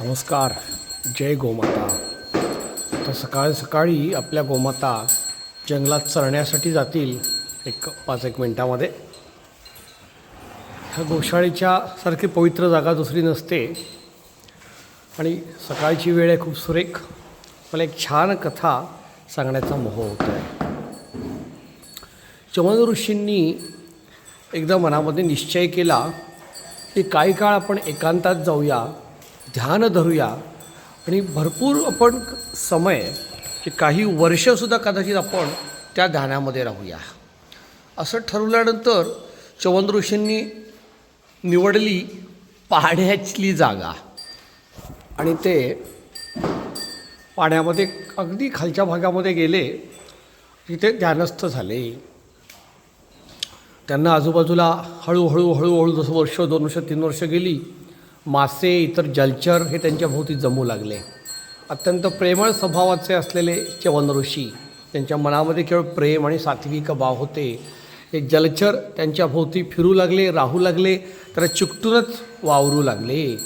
नमस्कार जय गोमाता. तर सकाळ सकाळी आपल्या गोमाता जंगलात चरण्यासाठी जातील एक पाच एक मिनटामध्ये. ह्या गोशाळेच्या सारखी पवित्र जागा दुसरी नसते. आणि सकाळची वेळ आहे खूप सुरेख. मला एक छान कथा सांगण्याचा मोह होतो आहे चमन ऋषींनी एकदा मनामध्ये निश्चय केला की काही काळ आपण एकांतात जाऊया ध्यान धरूया. आणि भरपूर आपण समय की काही वर्षसुद्धा कदाचित आपण त्या ध्यानामध्ये राहूया. असं ठरवल्यानंतर चवन ऋषींनी निवडली पाण्याची जागा. आणि ते पाण्यामध्ये अगदी खालच्या भागामध्ये गेले तिथे ध्यानस्थ झाले. त्यांना आजूबाजूला हळूहळू हळूहळू जसं वर्ष दोन वर्ष तीन वर्ष गेली मासे इतर जलचर हे त्यांच्या भोवती जमू लागले. अत्यंत प्रेमळ स्वभावाचे असलेले चवन ऋषी त्यांच्या मनामध्ये केवळ प्रेम आणि सात्विक भाव होते. हे जलचर त्यांच्या भोवती फिरू लागले राहू लागले तर चिकटूनच वावरू लागले.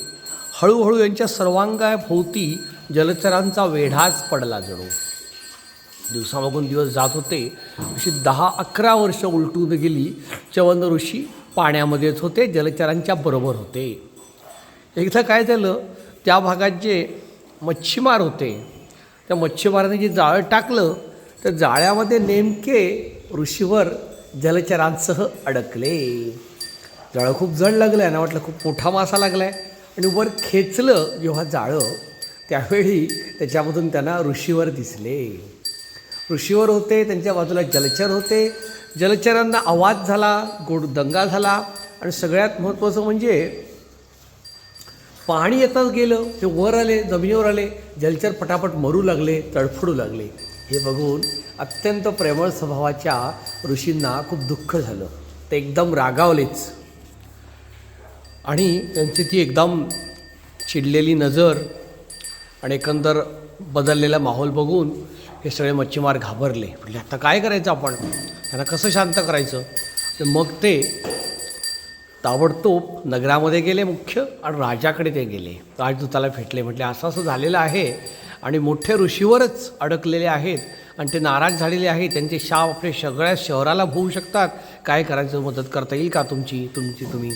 हळूहळू यांच्या सर्वांगाभोवती जलचरांचा वेढाच पडला जणू. दिवसामागून दिवस जात होते. अशी दहा अकरा वर्ष उलटून गेली. चवन ऋषी पाण्यामध्येच होते जलचरांच्या बरोबर होते. एकदा काय झालं त्या भागात जे मच्छीमार होते त्या मच्छीमाराने जे जाळं टाकलं तर जाळ्यामध्ये नेमके ऋषीवर जलचरांसह अडकले. जाळं खूप जड लागलं आहे ना वाटलं खूप मोठा मासा लागला आहे आणि वर खेचलं जेव्हा जाळं त्यावेळी त्याच्यामधून त्यांना ऋषीवर दिसले. ऋषीवर होते त्यांच्या बाजूला जलचर होते. जलचरांना आवाज झाला गोड दंगा झाला आणि सगळ्यात महत्त्वाचं म्हणजे पाणी येताच गेलं ते वर आले जमिनीवर आले जलचर पटापट मरू लागले तडफडू लागले. हे बघून अत्यंत प्रेमळ स्वभावाच्या ऋषींना खूप दुःख झालं. ते एकदम रागावलेच. आणि त्यांची ती एकदम चिडलेली नजर आणि एकंदर बदललेला माहोल बघून हे सगळे मच्छीमार घाबरले. म्हणजे आता काय करायचं आपण? त्यांना कसं शांत करायचं? तर मग ते ताबडतोब नगरामध्ये गेले मुख्य आणि राजाकडे ते गेले. राजदूताला भेटले म्हटले असं असं झालेलं आहे आणि मोठ्या ऋषीवरच अडकलेले आहेत आणि ते नाराज झालेले आहेत. त्यांचे शाप आपले सगळ्या शहराला होऊ शकतात. काय करायचं? मदत करता येईल का तुमची? तुमची तुम्ही.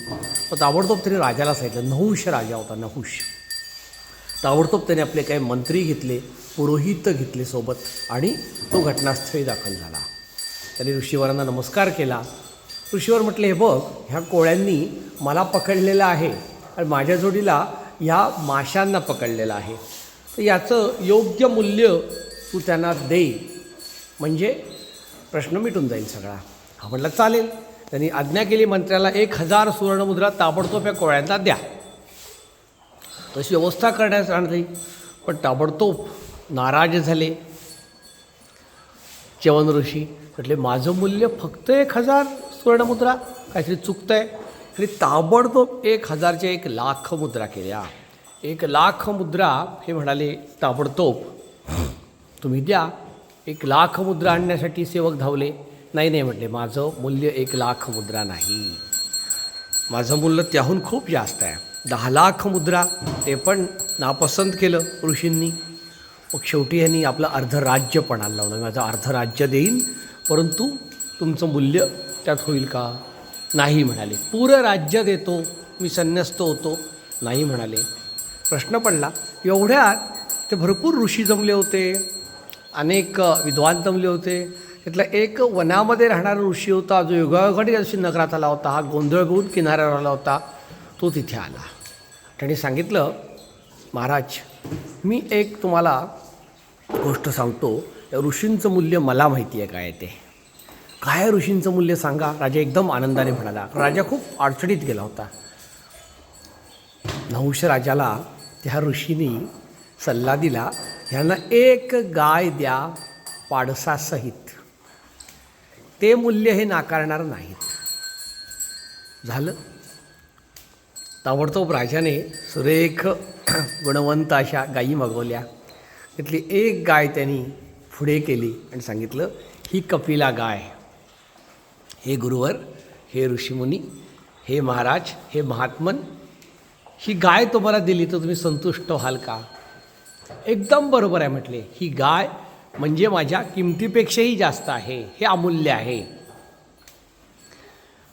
मग ताबडतोब तरी राजाला सांगितलं नहुष राजा होता नहुष ताबडतोब त्याने आपले काही मंत्री घेतले पुरोहित घेतले सोबत आणि तो घटनास्थळी दाखल झाला. त्याने ऋषीवरांना नमस्कार केला. ऋषीवर म्हटले हे बघ ह्या कोळ्यांनी मला पकडलेलं आहे आणि माझ्या जोडीला ह्या माशांना पकडलेलं आहे. तर याचं योग्य मूल्य तू त्यांना दे. म्हणजे प्रश्न मिटून जाईल सगळा. हा म्हटलं चालेल. त्यांनी आज्ञा केली मंत्र्याला एक हजार सुवर्णमुद्रा ताबडतोब या कोळ्यांना द्या. तशी व्यवस्था करण्यास आणली पण ताबडतोब नाराज झाले. चवन ऋषी म्हटले माझं मूल्य फक्त एक हजार सुवर्णमुद्रा काहीतरी चुकतं आहे आणि ताबडतोब एक हजारच्या एक लाख मुद्रा केल्या. एक लाख मुद्रा हे म्हणाले ताबडतोब. तुम्ही द्या. एक लाख मुद्रा आणण्यासाठी सेवक धावले. नाही नाही म्हटले माझं मूल्य एक लाख मुद्रा नाही. माझं मूल्य त्याहून खूप जास्त आहे. दहा लाख मुद्रा ते पण नापसंत केलं ऋषींनी. मग शेवटी यांनी आपलं अर्ध राज्य पणाला लावलं. माझं अर्ध राज्य देईन परंतु तुमचं मूल्य त्यात होईल का? नाही म्हणाले. पुरं राज्य देतो मी संन्यस्त होतो नाही म्हणाले. प्रश्न पडला एवढ्यात ते भरपूर ऋषी जमले होते अनेक विद्वान जमले होते. त्यातला एक वनामध्ये राहणारा ऋषी होता जो योगायोगाने अशी नगरात आला होता हा गोंधळ घेऊन किनाऱ्यावर आला होता तो तिथे आला. त्याने सांगितलं महाराज मी एक तुम्हाला गोष्ट सांगतो. या ऋषींचं मूल्य मला माहिती आहे काय ते. काय ऋषींचं मूल्य सांगा? राजा एकदम आनंदाने म्हणाला. राजा खूप अडचणीत गेला होता. नहुष राजाला त्या ऋषींनी सल्ला दिला ह्यांना एक गाय द्या पाडसासहित. ते मूल्य हे नाकारणार नाहीत. झालं. ताबडतोब राजाने सुरेख गुणवंत अशा गायी मागवल्या. तिथली एक गाय त्यांनी पुढे केली आणि सांगितलं ही कपिला गाय. हे गुरुवर हे ऋषीमुनी हे महाराज हे महात्मन ही गाय तुम्हाला दिली तर तुम्ही संतुष्ट व्हाल का? एकदम बरोबर आहे म्हटले. ही गाय म्हणजे माझ्या किमतीपेक्षाही जास्त आहे. हे अमूल्य आहे.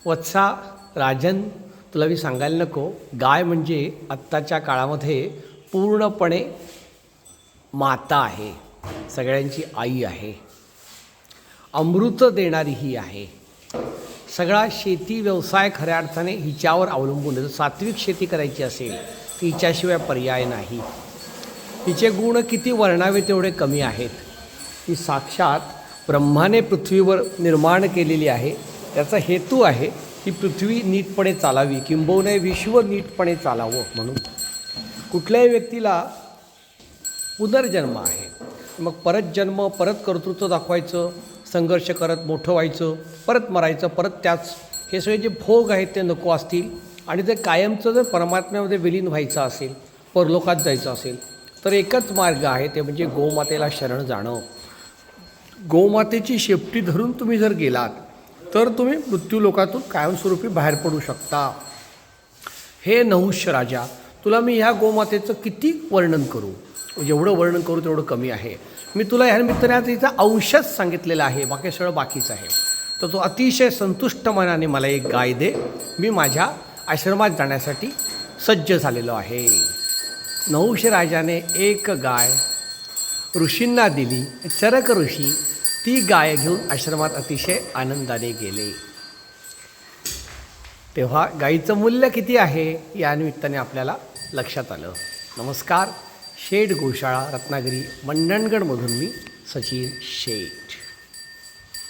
वत्सा राजन तुला मी सांगायला नको. गाय म्हणजे आत्ताच्या काळामध्ये पूर्णपणे माता आहे. सगळ्यांची आई आहे. अमृत देणारी ही आहे. सगळा शेती व्यवसाय खऱ्या अर्थाने हिच्यावर अवलंबून आहे. जर सात्विक शेती करायची असेल तर हिच्याशिवाय पर्याय नाही. हिचे गुण किती वर्णावे तेवढे कमी आहेत. ही साक्षात ब्रह्माने पृथ्वीवर निर्माण केलेली आहे. त्याचा हेतू आहे की पृथ्वी नीटपणे चालावी किंबहुना विश्व नीटपणे चालावं म्हणून. कुठल्याही व्यक्तीला पुनर्जन्म आहे. मग परत जन्म परत कर्तृत्व दाखवायचं संघर्ष करत मोठं व्हायचं परत मरायचं परत त्याच हे सगळे जे भोग आहेत ते नको असतील. आणि ते कायमचं जर परमात्म्यामध्ये विलीन व्हायचं असेल परलोकात जायचं असेल तर एकच मार्ग आहे ते म्हणजे गोमातेला शरण जाणं. गोमातेची शेपटी धरून तुम्ही जर गेलात तर तुम्ही मृत्यूलोकातून कायमस्वरूपी बाहेर पडू शकता. हे नहुष्य राजा तुला मी ह्या गोमातेचं किती वर्णन करू? जेवढं वर्णन करू तेवढं कमी आहे. मी तुला ह्या निमित्ताने आता तिचा अंशच सांगितलेला आहे. बाकी सगळं बाकीच आहे. तर तो अतिशय संतुष्ट मनाने मला एक गाय दे. मी माझ्या आश्रमात जाण्यासाठी सज्ज झालेलो आहे. नहुष राजाने एक गाय ऋषींना दिली. चरक ऋषी ती गाय घेऊन आश्रमात अतिशय आनंदाने गेले. तेव्हा गायीचं मूल्य किती आहे? या निमित्ताने आपल्याला लक्षात आलं. नमस्कार. शेठ गोशाळा रत्नागिरी मंडणगडमधून मी सचिन शेठ.